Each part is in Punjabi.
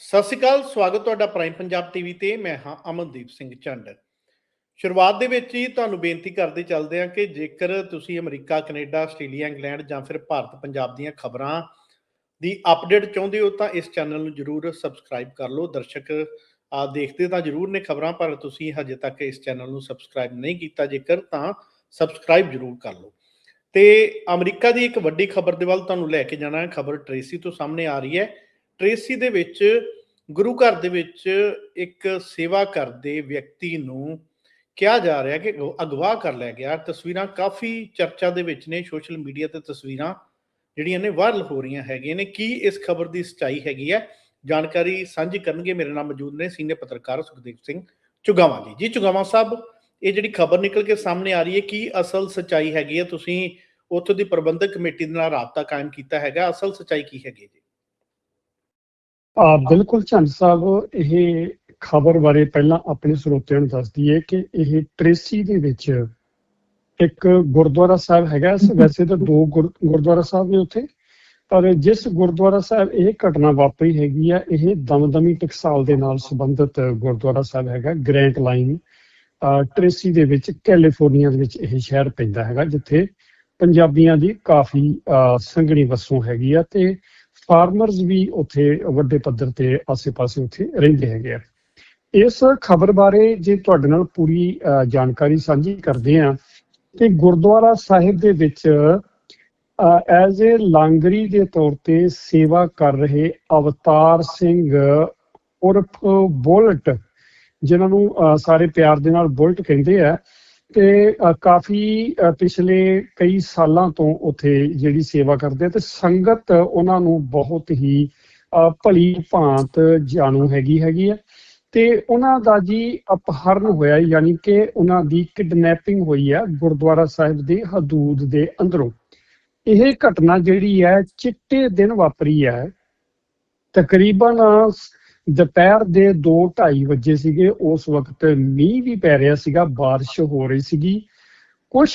ਸਤਿ ਸ਼੍ਰੀ ਅਕਾਲ, ਸਵਾਗਤ ਤੁਹਾਡਾ ਪ੍ਰਾਈਮ ਪੰਜਾਬ ਟੀਵੀ ਤੇ, ਮੈਂ ਹਾਂ ਅਮਨਦੀਪ ਸਿੰਘ ਚੰਡ ਸ਼ੁਰੂਆਤ ਦੇ ਵਿੱਚ ਹੀ ਤੁਹਾਨੂੰ ਬੇਨਤੀ ਕਰਦੇ ਚੱਲਦੇ ਹਾਂ ਕਿ ਜੇਕਰ ਤੁਸੀਂ ਅਮਰੀਕਾ, ਕੈਨੇਡਾ, ਆਸਟ੍ਰੇਲੀਆ, ਇੰਗਲੈਂਡ ਜਾਂ ਫਿਰ ਭਾਰਤ, ਪੰਜਾਬ ਦੀਆਂ ਖਬਰਾਂ ਦੀ ਅਪਡੇਟ ਚਾਹੁੰਦੇ ਹੋ ਤਾਂ ਇਸ ਚੈਨਲ ਨੂੰ ਜਰੂਰ ਸਬਸਕ੍ਰਾਈਬ ਕਰ ਲਓ। ਦਰਸ਼ਕ ਆ ਦੇਖਦੇ ਤਾਂ ਜਰੂਰ ਨੇ ਖਬਰਾਂ, ਪਰ ਤੁਸੀਂ ਹਜੇ ਤੱਕ ਇਸ ਚੈਨਲ ਨੂੰ ਸਬਸਕ੍ਰਾਈਬ ਨਹੀਂ ਕੀਤਾ, ਜੇਕਰ ਤਾਂ ਸਬਸਕ੍ਰਾਈਬ ਜਰੂਰ ਕਰ ਲਓ। ਤੇ ਅਮਰੀਕਾ ਦੀ ਇੱਕ ਵੱਡੀ ਖਬਰ ਦੇ ਵੱਲ ਤੁਹਾਨੂੰ ਲੈ ਕੇ ਜਾਣਾ ਹੈ। ਖਬਰ ਟ੍ਰੇਸੀ ਤੋਂ ਸਾਹਮਣੇ ਆ ਰਹੀ ਹੈ। ਟ੍ਰੇਸੀ ਦੇ ਵਿੱਚ, ਗੁਰੂ ਘਰ ਦੇ ਵਿੱਚ ਇੱਕ ਸੇਵਾ ਕਰਦੇ ਵਿਅਕਤੀ ਨੂੰ ਕਿਹਾ ਜਾ ਰਿਹਾ ਕਿ ਅਗਵਾ- ਅਗਵਾ ਕਰ ਲਿਆ ਗਿਆ। ਤਸਵੀਰਾਂ ਕਾਫੀ ਚਰਚਾ ਦੇ ਵਿੱਚ ਨੇ, ਸੋਸ਼ਲ ਮੀਡੀਆ ਤੇ ਤਸਵੀਰਾਂ ਜਿਹੜੀਆਂ ਨੇ ਵਾਇਰਲ ਹੋ ਰਹੀਆਂ ਹੈਗੀਆਂ ਨੇ। ਕੀ ਇਸ ਖਬਰ ਦੀ ਸਚਾਈ ਹੈਗੀ ਹੈ? ਜਾਣਕਾਰੀ ਸਾਂਝੀ ਕਰਨਗੇ। ਮੇਰੇ ਨਾਲ ਮੌਜੂਦ ਨੇ ਸੀਨੀਅਰ ਪੱਤਰਕਾਰ ਸੁਖਦੇਵ ਸਿੰਘ ਚੁਗਾਵਾਂ ਜੀ। ਜੀ ਚੁਗਾਵਾਂ ਸਾਹਿਬ, ਇਹ ਜਿਹੜੀ ਖਬਰ ਨਿਕਲ ਕੇ ਸਾਹਮਣੇ ਆ ਰਹੀ ਹੈ, ਕੀ ਅਸਲ ਸਚਾਈ ਹੈਗੀ ਹੈ? ਤੁਸੀਂ ਉੱਥੋਂ ਦੀ ਪ੍ਰਬੰਧਕ ਕਮੇਟੀ ਦੇ ਨਾਲ ਰਾਬਤਾ ਕਾਇਮ ਕੀਤਾ ਹੈਗਾ। ਅਸਲ ਸਚਾਈ ਕੀ ਹੈਗੀ ਹੈ ਜੀ? ਆ ਬਿਲਕੁਲ ਚੰਦ ਸਾਹਿਬ ਇਹ ਖਬਰ ਬਾਰੇ ਪਹਿਲਾਂ ਆਪਣੇ ਸਰੋਤਿਆਂ ਨੂੰ ਦੱਸ ਦਈਏ ਕਿ ਇਹ ਟ੍ਰੇਸੀ ਦੇ ਵਿੱਚ ਇੱਕ ਗੁਰਦੁਆਰਾ ਸਾਹਿਬ ਹੈਗਾ। ਵੈਸੇ ਤਾਂ ਦੋ ਗੁਰ- ਗੁਰਦੁਆਰਾ ਸਾਹਿਬ ਨੇ ਉੱਥੇ ਪਰ ਜਿਸ ਗੁਰਦੁਆਰਾ ਸਾਹਿਬ ਇਹ ਘਟਨਾ ਵਾਪਰੀ ਹੈਗੀ ਆ ਇਹ ਦਮਦਮੀ ਟਕਸਾਲ ਦੇ ਨਾਲ ਸੰਬੰਧਿਤ ਗੁਰਦੁਆਰਾ ਸਾਹਿਬ ਹੈਗਾ ਗ੍ਰੈਂਟ ਲਾਈਨ। ਟ੍ਰੇਸੀ ਦੇ ਵਿੱਚ ਕੈਲੀਫੋਰਨੀਆ ਦੇ ਵਿੱਚ ਇਹ ਸ਼ਹਿਰ ਪੈਂਦਾ ਹੈਗਾ ਜਿੱਥੇ ਪੰਜਾਬੀਆਂ ਦੀ ਕਾਫੀ ਸੰਘਣੀ ਵਸੋਂ ਹੈਗੀ ਆ ਤੇ ਫਾਰਮਰਸ ਵੀ ਉੱਥੇ ਵੱਡੇ ਪੱਧਰ ਤੇ ਆਸੇ-ਪਾਸੇ ਉੱਥੇ ਰਹਿੰਦੇ ਹੈਗੇ ਆ। ਇਸ ਖਬਰ ਬਾਰੇ ਜੇ ਤੁਹਾਡੇ ਨਾਲ ਪੂਰੀ ਜਾਣਕਾਰੀ ਸਾਂਝੀ ਕਰਦੇ ਆ ਤੇ ਗੁਰਦੁਆਰਾ ਸਾਹਿਬ ਦੇ ਵਿੱਚ ਐਜ਼ ਅ ਲਾਂਗਰੀ ਦੇ ਤੌਰ ਤੇ ਸੇਵਾ ਕਰ ਰਹੇ ਅਵਤਾਰ ਸਿੰਘ ਉਰਫ ਬੁਲਟ ਜਿਨ੍ਹਾਂ ਨੂੰ ਅਹ, ਸਾਰੇ ਪਿਆਰ ਦੇ ਨਾਲ ਬੁਲਟ ਕਹਿੰਦੇ ਆ ਤੇ ਕਾਫੀ ਪਿਛਲੇ ਕਈ ਸਾਲਾਂ ਤੋਂ ਉੱਥੇ ਜਿਹੜੀ ਸੇਵਾ ਕਰਦੇ ਤੇ ਸੰਗਤ ਉਹਨਾਂ ਨੂੰ ਬਹੁਤ ਹੀ ਭਲੀ ਭਾਂਤ ਜਾਣੂ ਹੈਗੀ ਹੈਗੀ ਹੈ ਤੇ ਉਹਨਾਂ ਦਾ ਜੀ ਅਪਹਰਨ ਹੋਇਆ ਯਾਨੀ ਕਿ ਉਹਨਾਂ ਦੀ ਕਿਡਨੈਪਿੰਗ ਹੋਈ ਹੈ ਗੁਰਦੁਆਰਾ ਸਾਹਿਬ ਦੇ ਹਦੂਦ ਦੇ ਅੰਦਰੋਂ। ਇਹ ਘਟਨਾ ਜਿਹੜੀ ਹੈ ਚਿੱਟੇ ਦਿਨ ਵਾਪਰੀ ਹੈ। ਤਕਰੀਬਨ ਦੁਪਹਿਰ ਦੇ 2:30 ਵਜੇ ਸੀਗੇ ਉਸ ਵਕਤ ਮੀਂਹ ਵੀ ਪੈ ਰਿਹਾ ਸੀਗਾ بارش ਹੋ ਰਹੀ ਸੀਗੀ ਕੁਝ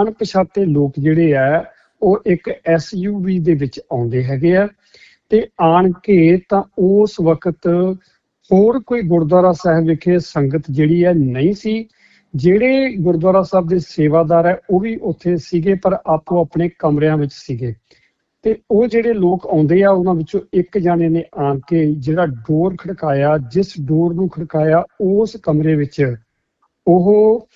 ਅਣਪਛਾਤੇ ਲੋਕ ਜਿਹੜੇ ਆ ਉਹ ਇੱਕ ਐਸਯੂਵੀ ਦੇ ਵਿੱਚ ਆਉਂਦੇ ਹੈਗੇ ਆ ਤੇ ਆਣ ਕੇ ਤਾਂ ਉਸ ਵਕਤ ਹੋਰ ਕੋਈ ਗੁਰਦੁਆਰਾ ਸਾਹਿਬ ਵਿਖੇ ਸੰਗਤ ਜਿਹੜੀ ਹੈ ਨਹੀਂ ਸੀ ਜਿਹੜੇ ਗੁਰਦੁਆਰਾ ਸਾਹਿਬ ਦੇ ਸੇਵਾਦਾਰ ਹੈ ਉਹ ਵੀ ਉੱਥੇ ਸੀਗੇ ਪਰ ਆਪੋ ਆਪਣੇ ਕਮਰਿਆਂ ਵਿੱਚ ਸੀਗੇ ਤੇ ਉਹ ਜਿਹੜੇ ਲੋਕ ਆਉਂਦੇ ਆ, ਉਹਨਾਂ ਵਿੱਚੋਂ ਇੱਕ ਜਾਣੇ ਨੇ ਆਣ ਕੇ ਜਿਹੜਾ ਡੋਰ ਖੜਕਾਇਆ, ਜਿਸ ਡੋਰ ਨੂੰ ਖੜਕਾਇਆ, ਉਸ ਕਮਰੇ ਵਿੱਚ ਉਹ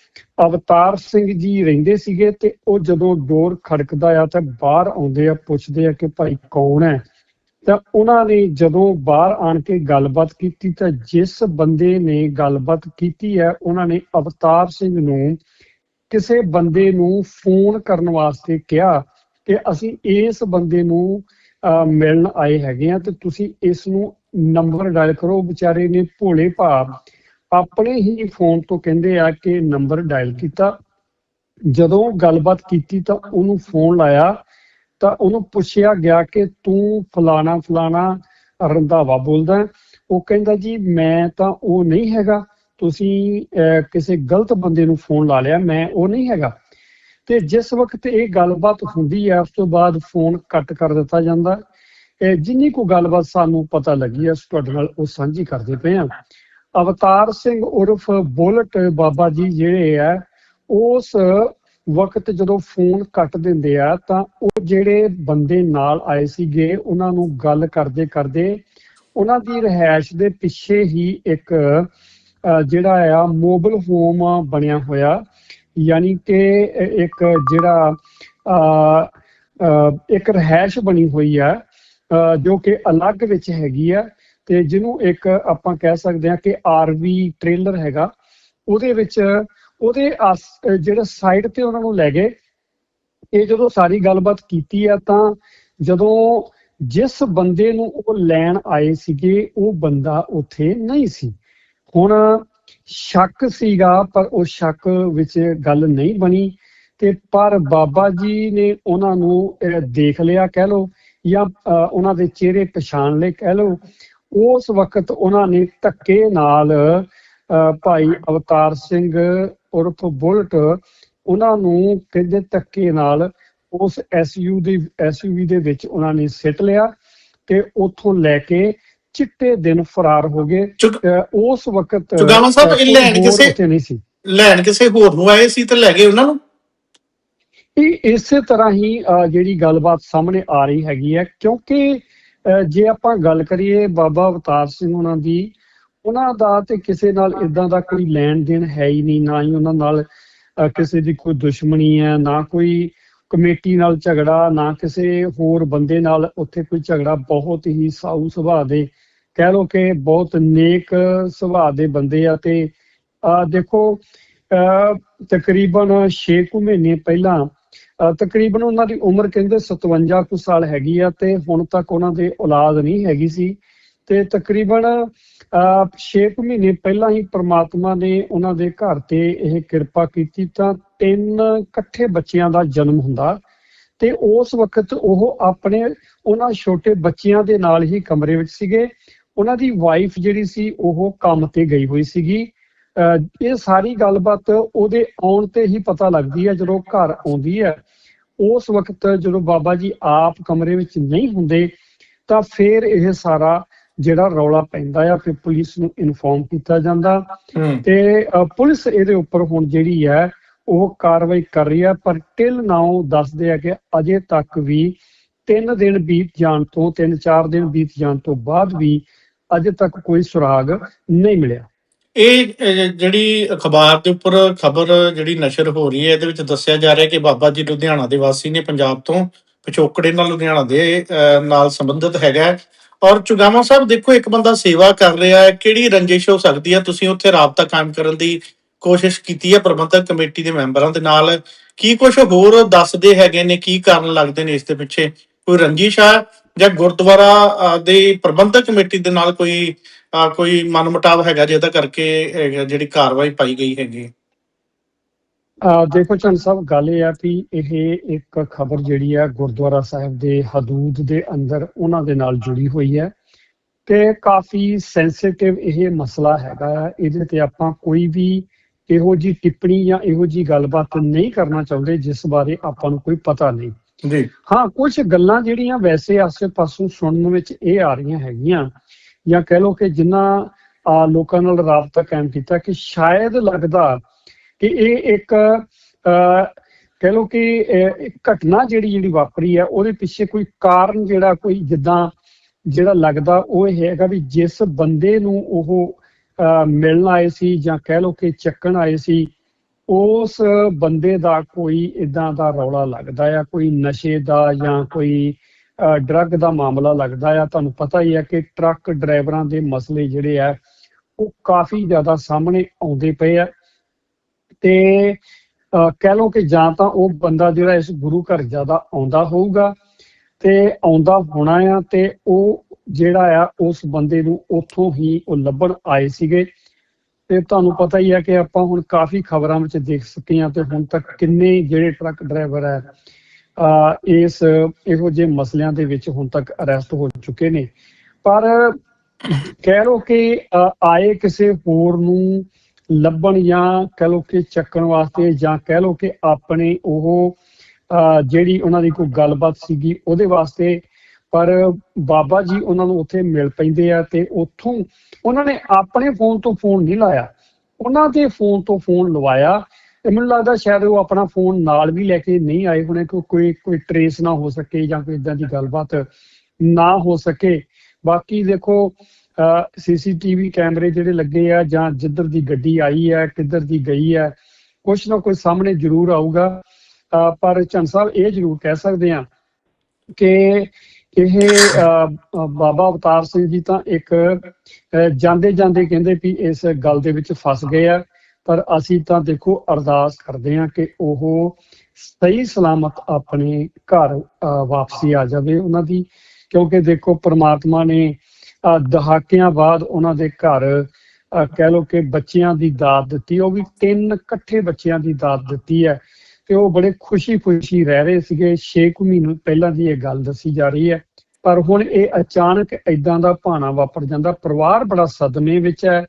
ਅਵਤਾਰ ਸਿੰਘ ਜੀ ਰਹਿੰਦੇ ਸੀਗੇ ਤੇ ਉਹ ਜਦੋਂ ਡੋਰ ਖੜਕਦਾ ਆ ਤਾਂ ਬਾਹਰ ਆਉਂਦੇ ਆ, ਪੁੱਛਦੇ ਆ ਕਿ ਭਾਈ ਕੌਣ ਹੈ? ਤਾਂ ਉਹਨਾਂ ਨੇ ਜਦੋਂ ਬਾਹਰ ਆਣ ਕੇ ਗੱਲਬਾਤ ਕੀਤੀ ਤਾਂ ਜਿਸ ਬੰਦੇ ਨੇ ਗੱਲਬਾਤ ਕੀਤੀ ਹੈ, ਉਹਨਾਂ ਨੇ ਅਵਤਾਰ ਸਿੰਘ ਨੂੰ ਕਿਸੇ ਬੰਦੇ ਨੂੰ ਫੋਨ ਕਰਨ ਵਾਸਤੇ ਕਿਹਾ ਕਿ ਅਸੀਂ ਇਸ ਬੰਦੇ ਨੂੰ ਅਹ, ਮਿਲਣ ਆਏ ਹੈਗੇ ਆ ਤੇ ਤੁਸੀਂ ਇਸ ਨੂੰ ਨੰਬਰ ਡਾਇਲ ਕਰੋ। ਉਹ ਵਿਚਾਰੇ ਨੇ ਭੋਲੇ ਭਾਵ ਆਪਣੇ ਹੀ ਫੋਨ ਤੋਂ ਕਹਿੰਦੇ ਆ ਕਿ ਨੰਬਰ ਡਾਇਲ ਕੀਤਾ। ਜਦੋਂ ਗੱਲਬਾਤ ਕੀਤੀ ਤਾਂ ਉਹਨੂੰ ਫੋਨ ਲਾਇਆ ਤਾਂ ਉਹਨੂੰ ਪੁੱਛਿਆ ਗਿਆ ਕਿ ਤੂੰ ਫਲਾਣਾ ਫਲਾਣਾ ਰੰਧਾਵਾ ਬੋਲਦਾ ਉਹ ਕਹਿੰਦਾ ਜੀ ਮੈਂ ਤਾਂ ਉਹ ਨਹੀਂ ਹੈਗਾ। ਤੁਸੀਂ ਅਹ, ਕਿਸੇ ਗਲਤ ਬੰਦੇ ਨੂੰ ਫੋਨ ਲਾ ਲਿਆ ਮੈਂ ਉਹ ਨਹੀਂ ਹੈਗਾ। ਤੇ ਜਿਸ ਵਕਤ ਇਹ ਗੱਲਬਾਤ ਹੁੰਦੀ ਹੈ, ਉਸ ਤੋਂ ਬਾਅਦ ਫੋਨ ਕੱਟ ਕਰ ਦਿੱਤਾ ਜਾਂਦਾ ਜਿੰਨੀ ਕੋ ਗੱਲਬਾਤ ਸਾਨੂੰ ਪਤਾ ਲੱਗੀ ਹੈ ਤੁਹਾਡੇ ਨਾਲ ਉਹ ਸਾਂਝੀ ਕਰਦੇ ਪਏ ਆ ਅਵਤਾਰ ਸਿੰਘ ਉਰਫ ਬੋਲਟ ਬਾਬਾ ਜੀ ਜਿਹੜੇ ਆ, ਉਸ ਵਕਤ ਜਦੋਂ ਫੋਨ ਕੱਟ ਦਿੰਦੇ ਆ, ਤਾਂ ਉਹ ਜਿਹੜੇ ਬੰਦੇ ਨਾਲ ਆਏ ਸੀਗੇ, ਉਹਨਾਂ ਨੂੰ ਗੱਲ ਕਰਦੇ ਕਰਦੇ ਉਹਨਾਂ ਦੀ ਰਹਿائش ਦੇ ਪਿੱਛੇ ਹੀ ਇੱਕ ਜਿਹੜਾ ਆ ਮੋਬਲ ਹੋਮ ਬਣਿਆ ਹੋਇਆ। ਯਾਨੀ ਕਿ ਇੱਕ ਜਿਹੜਾ ਇੱਕ ਰਹਿائش ਬਣੀ ਹੋਈ ਆ ਜੋ ਕਿ ਅਲੱਗ ਵਿੱਚ ਹੈਗੀ ਆ ਤੇ ਜਿਹਨੂੰ ਇੱਕ ਆਪਾਂ ਕਹਿ ਸਕਦੇ ਆ ਕਿ ਆਰਵੀ ਟ੍ਰੇਲਰ ਹੈਗਾ, ਉਹਦੇ ਵਿੱਚ ਉਹਦੇ ਜਿਹੜਾ ਸਾਈਡ ਤੇ ਉਹਨਾਂ ਨੂੰ ਲੈ ਗਏ, ਇਹ ਜਦੋਂ ਸਾਰੀ ਗੱਲਬਾਤ ਕੀਤੀ ਆ ਤਾਂ ਜਦੋਂ ਜਿਸ ਬੰਦੇ ਨੂੰ ਉਹ ਲੈਣ ਆਏ ਸੀਗੇ, ਉਹ ਬੰਦਾ ਉੱਥੇ ਨਹੀਂ ਸੀ। ਹੁਣ ਸ਼ੱਕ ਸੀਗਾ, ਪਰ ਉਹ ਸ਼ੱਕ ਵਿੱਚ ਗੱਲ ਨਹੀਂ ਬਣੀ ਤੇ ਪਰ ਬਾਬਾ ਜੀ ਨੇ ਉਹਨਾਂ ਨੂੰ ਦੇਖ ਲਿਆ ਕਹਿ ਲੋ ਜਾਂ ਉਹਨਾਂ ਦੇ ਚਿਹਰੇ ਪਛਾਣ ਲਏ ਕਹਿ ਲੋ ਉਸ ਵਕਤ ਉਹਨਾਂ ਨੇ ਧੱਕੇ ਨਾਲ ਭਾਈ ਅਵਤਾਰ ਸਿੰਘ ਉਰਫ ਬੁਲਟ ਉਹਨਾਂ ਨੂੰ ਕਹਿੰਦੇ ਧੱਕੇ ਨਾਲ ਉਸ ਐਸਯੂ ਦੇ ਐਸਯੂਵੀ ਦੇ ਵਿੱਚ ਉਹਨਾਂ ਨੇ ਸਿੱਟ ਲਿਆ ਤੇ ਉੱਥੋਂ ਲੈ ਕੇ ਚਿੱਟੇ ਦਿਨ ਫਰਾਰ ਹੋ ਗਏ। ਉਸ ਵਕਤ ਚੁਗਾਵਾ ਸਾਹਿਬ, ਇਹ ਲੈਣ ਕਿਸੇ- ਨਹੀਂ ਸੀ। ਲੈਣ ਕਿਸੇ ਹੋਰ ਨੂੰ ਆਏ ਸੀ ਤੇ ਲੈ ਗਏ ਉਹਨਾਂ ਨੂੰ? ਇਹ ਇਸੇ ਤਰ੍ਹਾਂ ਹੀ ਜਿਹੜੀ ਗੱਲਬਾਤ ਸਾਹਮਣੇ ਆ ਰਹੀ ਹੈਗੀ ਹੈ ਕਿਉਂਕਿ ਜੇ ਆਪਾਂ ਗੱਲ ਕਰੀਏ ਬਾਬਾ ਅਵਤਾਰ ਸਿੰਘ ਉਹਨਾਂ ਦੀ ਉਹਨਾਂ ਦਾ ਤੇ ਕਿਸੇ ਨਾਲ ਇਦਾਂ ਦਾ ਕੋਈ ਲੈਣ ਦੇਣ ਹੈ ਹੀ ਨਹੀਂ ਨਾ ਹੀ ਉਹਨਾਂ ਨਾਲ ਕਿਸੇ ਦੀ ਕੋਈ ਦੁਸ਼ਮਣੀ ਹੈ ਨਾ ਕੋਈ ਕਮੇਟੀ ਨਾਲ ਝਗੜਾ ਨਾ ਕਿਸੇ ਹੋਰ ਬੰਦੇ ਨਾਲ ਉੱਥੇ ਕੋਈ ਝਗੜਾ ਬਹੁਤ ਹੀ ਸਾਊ ਸੁਭਾਅ ਦੇ ਕਹਿ ਲੋ ਕਿ ਬਹੁਤ ਨੇਕ ਸੁਭਾਅ ਦੇ ਬੰਦੇ ਆ ਤੇ ਦੇਖੋ ਅਹ, ਤਕਰੀਬਨ 6 ਕੁ ਮਹੀਨੇ ਪਹਿਲਾਂ ਤਕਰੀਬਨ ਉਹਨਾਂ ਦੀ ਉਮਰ ਕਹਿੰਦੇ 57 ਕੁ ਸਾਲ ਹੈਗੀ ਆ ਤੇ ਹੁਣ ਤੱਕ ਉਹਨਾਂ ਦੇ ਔਲਾਦ ਨਹੀਂ ਹੈਗੀ ਸੀ। ਤੇ ਤਕਰੀਬਨ 6 ਕੁ ਮਹੀਨੇ ਪਹਿਲਾਂ ਹੀ ਪ੍ਰਮਾਤਮਾ ਨੇ ਉਹਨਾਂ ਦੇ ਘਰ ਤੇ ਇਹ ਕਿਰਪਾ ਕੀਤੀ ਤਾਂ ਤਿੰਨ ਇਕੱਠੇ ਬੱਚਿਆਂ ਦਾ ਜਨਮ ਹੁੰਦਾ ਤੇ ਉਸ ਵਕਤ ਉਹ ਆਪਣੇ ਉਹਨਾਂ ਛੋਟੇ ਬੱਚਿਆਂ ਦੇ ਨਾਲ ਹੀ ਕਮਰੇ ਵਿੱਚ ਸੀਗੇ। ਉਹਨਾਂ ਦੀ ਵਾਈਫ ਜਿਹੜੀ ਸੀ ਉਹ ਕੰਮ ਤੇ ਗਈ ਹੋਈ ਸੀਗੀ। ਇਹ ਸਾਰੀ ਗੱਲਬਾਤ ਉਹਦੇ ਆਉਣ ਤੇ ਹੀ ਪਤਾ ਲੱਗਦੀ ਹੈ ਜਦੋਂ ਘਰ ਆਉਂਦੀ ਹੈ। ਉਸ ਵਕਤ ਜਦੋਂ ਬਾਬਾ ਜੀ ਆਪ ਕਮਰੇ ਵਿੱਚ ਨਹੀਂ ਹੁੰਦੇ ਤਾਂ ਫਿਰ ਇਹ ਸਾਰਾ ਜਿਹੜਾ ਰੌਲਾ ਪੈਂਦਾ ਆ ਫਿਰ ਪੁਲਿਸ ਨੂੰ ਇਨਫੋਰਮ ਕੀਤਾ ਜਾਂਦਾ। ਤੇ ਪੁਲਿਸ ਇਹਦੇ ਉੱਪਰ ਹੁਣ ਜਿਹੜੀ ਹੈ ਉਹ ਕਾਰਵਾਈ ਕਰ ਰਹੀ ਹੈ ਪਰ ਟਿਲ ਨਾਓ ਦੱਸਦੇ ਆ ਕਿ ਅਜੇ ਤੱਕ ਵੀ 3 ਦਿਨ ਬੀਤ ਜਾਣ ਤੋਂ 3-4 ਦਿਨ ਬੀਤ ਜਾਣ ਤੋਂ ਬਾਅਦ ਵੀ ਅਜੇ ਤੱਕ ਕੋਈ ਸੁਰਾਗ ਨਹੀਂ ਮਿਲਿਆ। ਇਹ ਜਿਹੜੀ ਅਖਬਾਰ ਦੇ ਉੱਪਰ ਖਬਰ ਜਿਹੜੀ ਨਸ਼ਰ ਹੋ ਰਹੀ ਹੈ, ਇਹਦੇ ਵਿੱਚ ਦੱਸਿਆ ਜਾ ਰਿਹਾ ਕਿ ਬਾਬਾ ਜੀ ਲੁਧਿਆਣਾ ਦੇ ਵਾਸੀ ਨੇ ਪੰਜਾਬ ਤੋਂ ਪਿਛੋਕੜੇ ਨਾਲ ਲੁਧਿਆਣਾ ਦੇ ਨਾਲ ਸੰਬੰਧਿਤ ਹੈਗਾ ਔਰ ਚੁਗਾਮਾ ਸਾਹਿਬ, ਦੇਖੋ, ਇੱਕ ਬੰਦਾ ਸੇਵਾ ਕਰ ਰਿਹਾ ਹੈ, ਕਿਹੜੀ ਰੰਜਿਸ਼ ਹੋ ਸਕਦੀ ਹੈ? ਤੁਸੀਂ ਉੱਥੇ ਰਾਬਤਾ ਕਾਇਮ ਕਰਨ ਦੀ ਕੋਸ਼ਿਸ਼ ਕੀਤੀ ਹੈ, ਪ੍ਰਬੰਧਕ ਕਮੇਟੀ ਦੇ ਮੈਂਬਰਾਂ ਦੇ ਨਾਲ। ਕੀ ਕੁਝ ਹੋਰ ਦੱਸਦੇ ਹੈਗੇ ਨੇ, ਕੀ ਕਾਰਨ ਲੱਗਦੇ ਨੇ ਇਸ ਦੇ ਪਿੱਛੇ? ਕੋਈ ਰੰਜਿਸ਼ ਆ? ਜਾਂ ਗੁਰਦੁਆਰਾ ਅਹ, ਦੇ ਪ੍ਰਬੰਧਕ ਕਮੇਟੀ ਦੇ ਨਾਲ ਕੋਈ ਕੋਈ ਮਨਮੁਟਾਵ ਹੈਗਾ ਜਿਹਦਾ ਕਰਕੇ ਜਿਹੜੀ ਕਾਰਵਾਈ ਪਾਈ ਗਈ ਹੈਗੀ? ਦੇਖੋ ਚੰਦ ਸਾਹਿਬ ਗੱਲ ਇਹ ਆ ਵੀ ਇਹ ਇੱਕ ਖਬਰ ਜਿਹੜੀ ਆ ਗੁਰਦੁਆਰਾ ਸਾਹਿਬ ਦੇ ਹਦੂਦ ਦੇ ਅੰਦਰ ਉਹਨਾਂ ਦੇ ਨਾਲ ਜੁੜੀ ਹੋਈ ਹੈ ਤੇ ਕਾਫੀ ਸੈਂਸਿਟਿਵ ਇਹ ਮਸਲਾ ਹੈਗਾ ਆ। ਇਹਦੇ ਤੇ ਆਪਾਂ ਕੋਈ ਵੀ ਇਹੋ ਜੀ ਟਿੱਪਣੀ ਜਾਂ ਇਹੋ ਜੀ ਗੱਲਬਾਤ ਨਹੀਂ ਕਰਨਾ ਚਾਹੁੰਦੇ ਜਿਸ ਬਾਰੇ ਆਪਾਂ ਨੂੰ ਕੋਈ ਪਤਾ ਨਹੀਂ। ਜੀ। ਹਾਂ ਕੁਝ ਗੱਲਾਂ ਜਿਹੜੀਆਂ ਵੈਸੇ ਆਸੇ-ਪਾਸੋਂ ਸੁਣਨ ਵਿੱਚ ਇਹ ਆ ਰਹੀਆਂ ਹੈਗੀਆਂ ਜਾਂ ਕਹਿ ਲਓ ਕਿ ਜਿਨ੍ਹਾਂ ਲੋਕਾਂ ਨਾਲ ਰਾਬਤਾ ਕਾਇਮ ਕੀਤਾ ਕਿ ਸ਼ਾਇਦ ਲੱਗਦਾ ਕਿ ਇਹ ਇੱਕ ਕਹਿ ਲਓ ਕਿ ਘਟਨਾ ਜਿਹੜੀ ਜਿਹੜੀ ਵਾਪਰੀ ਹੈ ਉਹਦੇ ਪਿੱਛੇ ਕੋਈ ਕਾਰਨ ਜਿਹੜਾ ਕੋਈ ਜਿੱਦਾਂ ਜਿਹੜਾ ਲੱਗਦਾ ਉਹ ਇਹ ਹੈਗਾ ਵੀ ਜਿਸ ਬੰਦੇ ਨੂੰ ਉਹ ਅ, ਮਿਲਣ ਆਏ ਸੀ ਜਾਂ ਕਹਿ ਲੋ ਕਿ ਚੱਕਣ ਆਏ ਸੀ ਉਸ ਬੰਦੇ ਦਾ ਕੋਈ ਇਦਾਂ ਦਾ ਰੌਲਾ ਲੱਗਦਾ ਆ, ਕੋਈ ਨਸ਼ੇ ਦਾ ਜਾਂ ਕੋਈ ਡਰੱਗ ਦਾ ਮਾਮਲਾ ਲੱਗਦਾ ਆ, ਤੁਹਾਨੂੰ ਪਤਾ ਹੀ ਹੈ ਕਿ ਟਰੱਕ ਡਰਾਈਵਰਾਂ ਦੇ ਮਸਲੇ ਜਿਹੜੇ ਆ, ਉਹ ਕਾਫੀ ਜ਼ਿਆਦਾ ਸਾਹਮਣੇ ਆਉਂਦੇ ਪਏ ਆ ਤੇ ਕਹਿ ਲਓ ਕਿ ਜਾਂ ਤਾਂ ਉਹ ਬੰਦਾ ਜਿਹੜਾ ਇਸ ਗੁਰੂ ਘਰ ਜ਼ਿਆਦਾ ਆਉਂਦਾ ਹੋਊਗਾ ਤੇ ਆਉਂਦਾ ਹੋਣਾ ਆ ਤੇ ਉਹ ਜਿਹੜਾ ਆ, ਉਸ ਬੰਦੇ ਨੂੰ ਉੱਥੋਂ ਹੀ ਉਹ ਲੱਭਣ ਆਏ ਸੀਗੇ। ਤੇ ਤੁਹਾਨੂੰ ਪਤਾ ਹੀ ਹੈ ਕਿ ਆਪਾਂ ਹੁਣ ਕਾਫੀ ਖਬਰਾਂ ਵਿੱਚ ਦੇਖ ਸਕੇ ਹਾਂ ਤੇ ਹੁਣ ਤੱਕ ਕਿੰਨੇ ਜਿਹੜੇ ਟਰੱਕ ਡਰਾਈਵਰ ਹੈ, ਆ, ਇਸ, ਇਹੋ ਜਿਹੇ ਮਸਲਿਆਂ ਦੇ ਵਿੱਚ ਹੁਣ ਤੱਕ ਅਰੈਸਟ ਹੋ ਚੁੱਕੇ ਨੇ। ਪਰ ਕਹਿ ਲੋ ਕਿ ਆਏ ਕਿਸੇ ਹੋਰ ਨੂੰ ਲੱਭਣ ਜਾਂ ਕਹਿ ਲੋ ਕਿ ਚੱਕਣ ਵਾਸਤੇ ਜਾਂ ਕਹਿ ਲੋ ਕਿ ਆਪਣੇ ਉਹ ਜਿਹੜੀ ਉਹਨਾਂ ਦੀ ਕੋਈ ਗੱਲਬਾਤ ਸੀਗੀ ਉਹਦੇ ਵਾਸਤੇ ਪਰ ਬਾਬਾ ਜੀ ਉਹਨਾਂ ਨੂੰ ਉੱਥੇ ਮਿਲ ਪੈਂਦੇ ਆ ਤੇ ਉੱਥੋਂ ਉਹਨਾਂ ਨੇ ਆਪਣੇ ਫੋਨ ਤੋਂ ਫੋਨ ਨਹੀਂ ਲਾਇਆ। ਉਹਨਾਂ ਦੇ ਫੋਨ ਤੋਂ ਫੋਨ ਲਵਾਇਆ ਤੇ ਮੈਨੂੰ ਲੱਗਦਾ ਸ਼ਾਇਦ ਉਹ ਆਪਣਾ ਫੋਨ ਨਾਲ ਵੀ ਲੈ ਕੇ ਨਹੀਂ ਆਏ ਹੋਣੇ ਕਿ ਕੋਈ ਕੋਈ ਟਰੇਸ ਨਾ ਹੋ ਸਕੇ ਜਾਂ ਕੋਈ ਇਦਾਂ ਦੀ ਗੱਲਬਾਤ ਨਾ ਹੋ ਸਕੇ। ਬਾਕੀ ਦੇਖੋ ਸੀਸੀਟੀਵੀ ਕੈਮਰੇ ਜਿਹੜੇ ਲੱਗੇ ਆ ਜਾਂ ਜਿੱਧਰ ਦੀ ਗੱਡੀ ਆਈ ਹੈ ਕਿੱਧਰ ਦੀ ਗਈ ਹੈ ਕੁਛ ਨਾ ਕੁਛ ਸਾਹਮਣੇ ਜ਼ਰੂਰ ਆਊਗਾ। ਪਰ ਚੰਨ ਸਾਹਿਬ ਇਹ ਜ਼ਰੂਰ ਕਹਿ ਸਕਦੇ ਆ ਕਿ ਇਹ ਬਾਬਾ ਅਵਤਾਰ ਸਿੰਘ ਜੀ ਤਾਂ ਇੱਕ ਜਾਂਦੇ ਜਾਂਦੇ ਕਹਿੰਦੇ ਵੀ ਇਸ ਗੱਲ ਦੇ ਵਿੱਚ ਫਸ ਗਏ ਆ, ਪਰ ਅਸੀਂ ਤਾਂ ਦੇਖੋ ਅਰਦਾਸ ਕਰਦੇ ਆ ਕਿ ਉਹ ਸਹੀ ਸਲਾਮਤ ਆਪਣੇ ਘਰ ਵਾਪਸੀ ਆ ਜਾਵੇ ਉਹਨਾਂ ਦੀ, ਕਿਉਂਕਿ ਦੇਖੋ ਪ੍ਰਮਾਤਮਾ ਨੇ ਦਹਾਕਿਆਂ ਬਾਅਦ ਉਹਨਾਂ ਦੇ ਘਰ ਕਹਿ ਲੋ ਕਿ ਬੱਚਿਆਂ ਦੀ ਦਾਤ ਦਿੱਤੀ, ਉਹ ਵੀ ਤਿੰਨ ਇਕੱਠੇ ਬੱਚਿਆਂ ਦੀ ਦਾਤ ਦਿੱਤੀ ਹੈ। ਤੇ ਉਹ ਬੜੇ ਖੁਸ਼ੀ-ਖੁਸ਼ੀ ਰਹਿ ਰਹੇ ਸੀਗੇ। 6 ਕੁ ਮਹੀਨੇ ਪਹਿਲਾਂ ਦੀ ਇਹ ਗੱਲ ਦੱਸੀ ਜਾ ਰਹੀ ਹੈ। ਪਰ ਹੁਣ ਇਹ ਅਚਾਨਕ ਇਦਾਂ ਦਾ ਭਾਣਾ ਵਾਪਰ ਜਾਂਦਾ। ਪਰਿਵਾਰ ਬੜਾ ਸਦਮੇ ਵਿੱਚ ਹੈ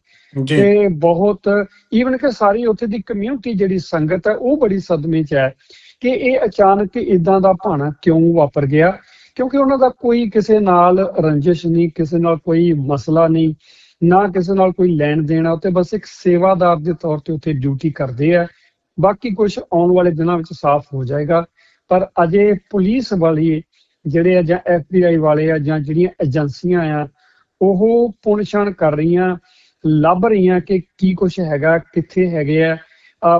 ਤੇ ਬਹੁਤ ਈਵਨ ਕਿ ਸਾਰੀ ਉੱਥੇ ਦੀ ਕਮਿਊਨਿਟੀ ਜਿਹੜੀ ਸੰਗਤ ਹੈ ਉਹ ਬੜੀ ਸਦਮੇ 'ਚ ਹੈ ਕਿ ਇਹ ਅਚਾਨਕ ਇਦਾਂ ਦਾ ਭਾਣਾ ਕਿਉਂ ਵਾਪਰ ਗਿਆ? ਕਿਉਂਕਿ ਉਹਨਾਂ ਦਾ ਕੋਈ ਕਿਸੇ ਨਾਲ ਰੰਜਿਸ਼ ਨਹੀਂ ਕਿਸੇ ਨਾਲ ਕੋਈ ਮਸਲਾ ਨਹੀਂ ਨਾ ਕਿਸੇ ਨਾਲ ਕੋਈ ਲੈਣ ਦੇਣ ਆ। ਉੱਤੇ ਬਸ ਇੱਕ ਸੇਵਾਦਾਰ ਦੇ ਤੌਰ ਤੇ ਉੱਥੇ ਡਿਊਟੀ ਕਰਦੇ ਆ। ਬਾਕੀ ਕੁਝ ਆਉਣ ਵਾਲੇ ਦਿਨਾਂ ਵਿੱਚ ਸਾਫ਼ ਹੋ ਜਾਏਗਾ। ਪਰ ਅਜੇ ਪੁਲਿਸ ਵਾਲੀ ਜਿਹੜੇ ਆ ਜਾਂ ਐਫਬੀਆਈ ਵਾਲੇ ਆ ਜਾਂ ਜਿਹੜੀਆਂ ਏਜੰਸੀਆਂ ਆ, ਉਹ ਪੁਣਛਾਣ ਕਰ ਰਹੀਆਂ, ਲੱਭ ਰਹੀਆਂ ਕਿ ਕੀ ਕੁਝ ਹੈਗਾ, ਕਿੱਥੇ ਹੈਗੇ ਆ।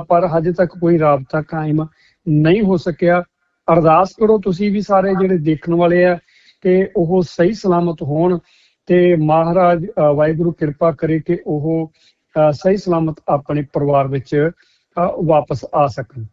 ਪਰ ਹਜੇ ਤੱਕ ਕੋਈ ਰਾਬਤਾ ਕਾਇਮ ਨਹੀਂ ਹੋ ਸਕਿਆ। ਅਰਦਾਸ ਕਰੋ ਤੁਸੀਂ ਵੀ ਸਾਰੇ ਜਿਹੜੇ ਦੇਖਣ ਵਾਲੇ ਆ ਕਿ ਉਹ ਸਹੀ ਸਲਾਮਤ ਹੋਣ ਤੇ ਮਹਾਰਾਜ ਵਾਹਿਗੁਰੂ ਕਿਰਪਾ ਕਰੇ ਕਿ ਉਹ ਸਹੀ ਸਲਾਮਤ ਆਪਣੇ ਪਰਿਵਾਰ ਵਿੱਚ ਵਾਪਸ ਆ ਸਕਣ।